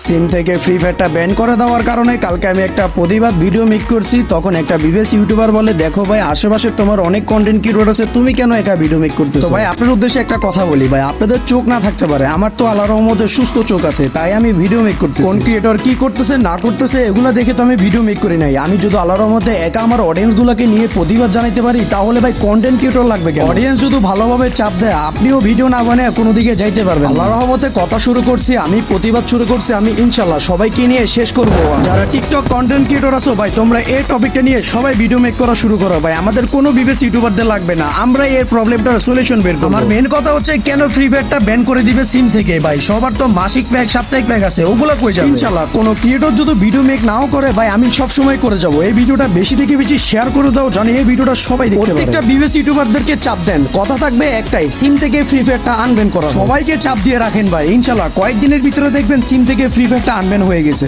সিম থেকে free ফায়ারটা ban করে দেওয়ার কারণে কালকে আমি একটা প্রতিবাদ ভিডিও মেক করছি। তখন একটা বিবেস ইউটিউবার বলে দেখো ভাই আশেপাশে তোমার অনেক কন্টেন্ট ক্রিয়েটর আছে তুমি কেন একা ভিডিও মেক করতেছো? তো ভাই আপনার উদ্দেশ্যে একটা কথা বলি ভাই আপনাদের চোখ না থাকতে পারে আমার তো আল্লাহর রহমতে সুস্থ চোখ আছে তাই আমি ভিডিও মেক করতেছি। কোন ক্রিয়েটর কি করতেছে না করতেছে এগুলো দেখে তো আমি ভিডিও মেক করি নাই। আমি যদি আল্লাহর রহমতে একা আমার অডিয়েন্স গুলোকে নিয়ে প্রতিবাদ জানাইতে পারি তাহলে ভাই কন্টেন্ট ক্রিয়েটর লাগবে কেন? অডিয়েন্স যদি ভালোভাবে চাপ দেয় আপনিও ভিডিও না বানায় কোনো দিকে যাইতে পারবেন আল্লাহর রহমতে কথা শুরু করছি আমি প্রতিবাদ শুরু করছি আমি ইনশাল্লাহ সবাইকে নিয়ে শেষ করব। যারা টিকটক কন্টেন্ট ক্রিয়েটর আছো ভাই, তোমরা এই টপিকটা নিয়ে সবাই ভিডিও মেক করা শুরু করো ভাই। আমাদের কোনো বিবেস ইউটিউবারদের লাগবে না। আমরা এর প্রবলেমটার সলিউশন বের করব। আমার মেন কথা হচ্ছে কেন ফ্রি ফায়ারটা ব্যান করে দিবে সিম থেকে ভাই? সবার তো মাসিক প্যাক সাপ্তাহিক প্যাক আছে, ওগুলো কই যাবে? ইনশাল্লাহ কোনো ক্রিয়েটর যদি ভিডিও মেক নাও করে ভাই, আমি সব সময় করে যাব। এই ভিডিওটা বেশি থেকে বেশি শেয়ার করে দাও, জানি এই ভিডিওটা সবাই দেখতে পারে। প্রত্যেকটা বিবেস ইউটিউবারদেরকে চাপ দেন। কথা থাকবে একটাই সিম থেকে ফ্রি ফায়ারটা আনবেন করা সবাইকে চাপ দিয়ে রাখেন ভাই ইনশাল্লাহ কয়েকদিনের ভিতরে দেখবেন সিম থেকে ফ্রি ফায়ারটা আনবেন হয়ে গেছে।